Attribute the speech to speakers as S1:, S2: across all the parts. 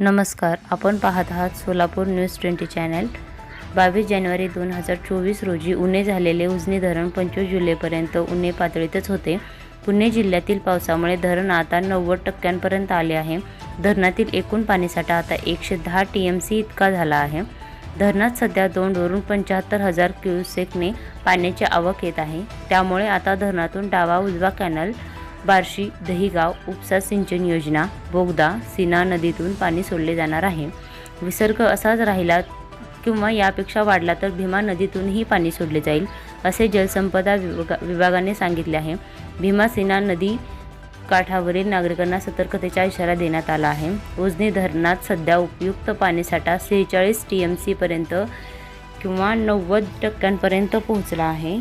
S1: नमस्कार आपण पाहत आहात सोलापूर न्यूज ट्वेंटी चॅनल. बावीस जानेवारी दोन हजार चोवीस रोजी उन्हे झालेले उजनी धरण पंचवीस जुलैपर्यंत उन्हे पातळीतच होते. पुणे जिल्ह्यातील पावसामुळे धरण आता नव्वद टक्क्यांपर्यंत आले आहे. धरणातील एकूण पाणीसाठा आता एकशे दहा टी एम सी इतका झाला आहे. धरणात सध्या दोनवरून पंच्याहत्तर हजार क्युसेकने पाण्याची आवक येत आहे. त्यामुळे आता धरणातून डावा उजवा कॅनल बार्शी दहिगाव उपसा सिंचन योजना बोगदा सीना नदीतून पाणी सोडले जाणार आहे. विसर्ग असाच राहिला किंवा यापेक्षा वाढला तर भीमा नदीतूनही पाणी सोडले जाईल असे जलसंपदा विभागा विभागाने सांगितले आहे. भीमा सीना नदी काठावरील नागरिकांना सतर्कतेचा इशारा देण्यात आला आहे. उजनी धरणात सध्या उपयुक्त पाणीसाठा सेहेचाळीस टी एम सीपर्यंत किंवा नव्वद टक्क्यांपर्यंत पोहोचला आहे.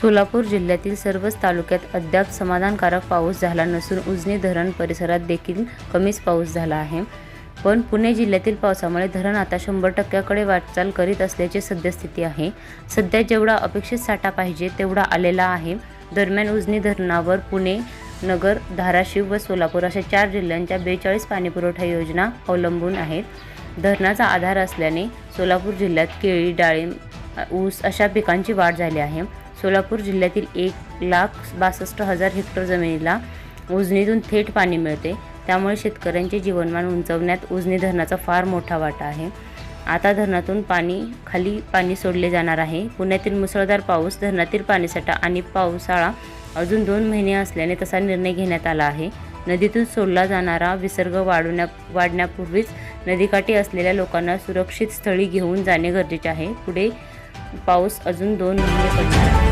S1: सोलापूर जिल्ह्यातील सर्वच तालुक्यात अद्याप समाधानकारक पाऊस झाला नसून उजनी धरण परिसरात देखील कमीच पाऊस झाला आहे. पण पुणे जिल्ह्यातील पावसामुळे धरण आता शंभर टक्क्याकडे वाटचाल करीत असल्याची सद्यस्थिती आहे. सध्या जेवढा अपेक्षित साठा पाहिजे तेवढा आलेला आहे. दरम्यान उजनी धरणावर पुणे नगर धाराशिव व सोलापूर अशा चार जिल्ह्यांच्या बेचाळीस पाणीपुरवठा योजना अवलंबून आहेत. धरणाचा आधार असल्याने सोलापूर जिल्ह्यात केळी डाळिंब ऊस अशा पिकांची वाढ झाली आहे. सोलापूर जिल्ह्यातील एक लाख बासष्ट हजार हेक्टर जमिनीला उजनीतून थेट पाणी मिळते. त्यामुळे शेतकऱ्यांचे जीवनमान उंचवण्यात उजनी धरणाचा फार मोठा वाटा आहे. आता धरणातून पाणी खाली पाणी सोडले जाणार आहे. पुण्यातील मुसळधार पाऊस धरणातील पाणीसाठा आणि पावसाळा अजून दोन महिने असल्याने तसा निर्णय घेण्यात आला आहे. नदीतून सोडला जाणारा विसर्ग वाढवण्या वाढण्यापूर्वीच नदीकाठी असलेल्या लोकांना सुरक्षित स्थळी घेऊन जाणे गरजेचे आहे. पुढे पाऊस अजून दोन महिने पडणार आहे.